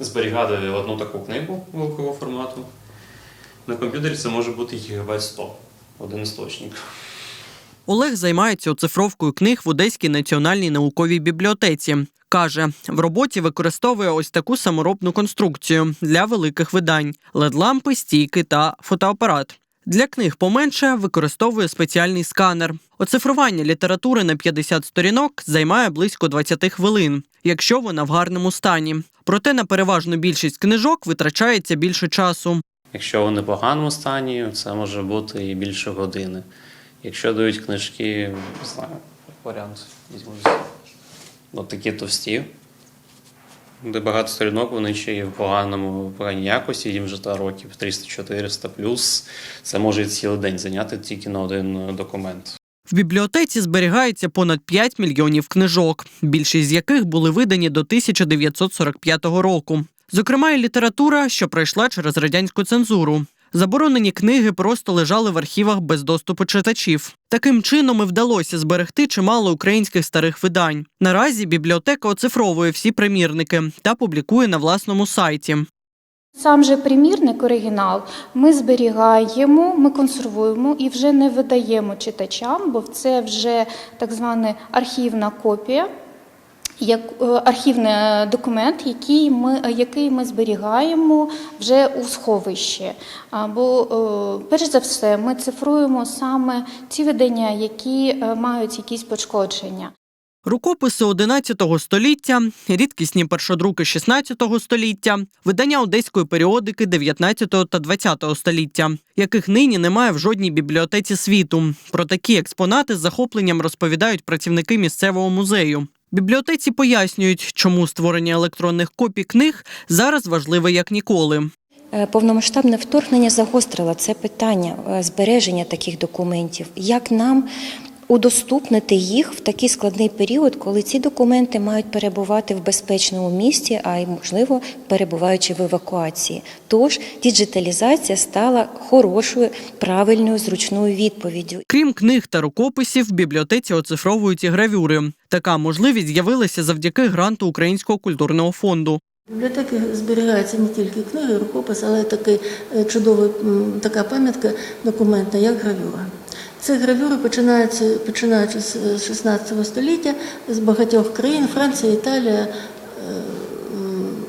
зберігати одну таку книгу великого формату. На комп'ютері це може бути гігабайт 100, один істочник. Олег займається оцифровкою книг в Одеській національній науковій бібліотеці. Каже, в роботі використовує ось таку саморобну конструкцію для великих видань: лед-лампи, стійки та фотоапарат. Для книг поменше використовує спеціальний сканер. Оцифрування літератури на 50 сторінок займає близько 20 хвилин, якщо вона в гарному стані. Проте на переважну більшість книжок витрачається більше часу. Якщо вони в поганому стані, це може бути і більше години. Якщо дають книжки, не знаю, варіант візьму. От такі товсті, де багато сторінок, вони ще є в поганому поганій якості, їм вже та років 300-400 плюс. Це може цілий день зайняти тільки на один е, документ. В бібліотеці зберігається понад 5 мільйонів книжок, більшість з яких були видані до 1945 року. Зокрема, і література, що пройшла через радянську цензуру. Заборонені книги просто лежали в архівах без доступу читачів. Таким чином і вдалося зберегти чимало українських старих видань. Наразі бібліотека оцифровує всі примірники та публікує на власному сайті. Сам же примірник, оригінал, ми зберігаємо, ми консервуємо і вже не видаємо читачам, бо це вже так звана архівна копія, як е, архівний документ, який ми, який ми зберігаємо вже у сховищі. Або, е, перш за все, ми цифруємо саме ті видання, які е, мають якісь пошкодження. Рукописи 11 століття, рідкісні першодруки 16 століття, видання одеської періодики 19 та 20 століття, яких нині немає в жодній бібліотеці світу. Про такі експонати з захопленням розповідають працівники місцевого музею. Бібліотеці пояснюють, чому створення електронних копій книг зараз важливе як ніколи. Е, Повномасштабне вторгнення загострило це питання е, збереження таких документів. Як нам удоступнити їх в такий складний період, коли ці документи мають перебувати в безпечному місці, а й можливо перебуваючи в евакуації? Тож діджиталізація стала хорошою, правильною, зручною відповіддю. Крім книг та рукописів, в бібліотеці оцифровують і гравюри. Така можливість з'явилася завдяки гранту Українського культурного фонду. Бібліотеки зберігаються не тільки книги, рукопис, але й такий е, чудовий така пам'ятка документна, як гравюра. Ці гравюри починаються починаючи з е, 16 століття з багатьох країн Франція, Італія, е,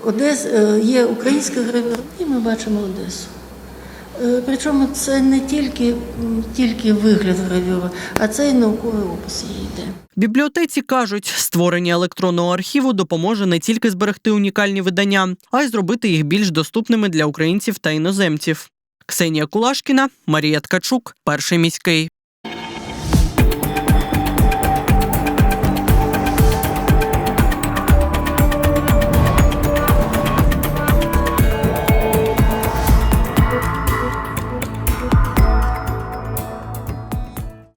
Одес, е, є українська гравюра, і ми бачимо Одесу. Е, Причому це не тільки, тільки вигляд гравюри, а це й науковий опис її йде. Бібліотеці кажуть, створення електронного архіву допоможе не тільки зберегти унікальні видання, а й зробити їх більш доступними для українців та іноземців. Ксенія Кулашкіна, Марія Ткачук, перший міський.